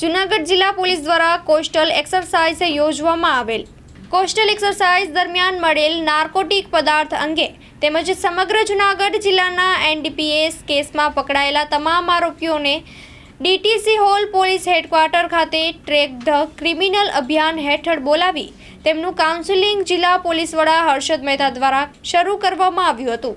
જુનાગઢ જિલ્લા પોલીસ દ્વારા coastal exercise યોજવામાં આવેલ. કોસ્ટલ એક્સરસાઇઝ દરમિયાન મળેલ નાર્કોટિક પદાર્થ અંગે તેમજ સમગ્ર જુનાગઢ જિલ્લાના એનડીપીએસ કેસમાં પકડાયેલા તમામ આરોપીઓને ડીટીસી હોલ પોલીસ હેડક્વાર્ટર ખાતે ટ્રેક ધ ક્રિમિનલ અભિયાન હેઠળ બોલાવી તેમનું કાઉન્સેલિંગ જિલ્લા પોલીસ વડા હર્ષદ મહેતા દ્વારા શરૂ કરવામાં આવ્યું હતું.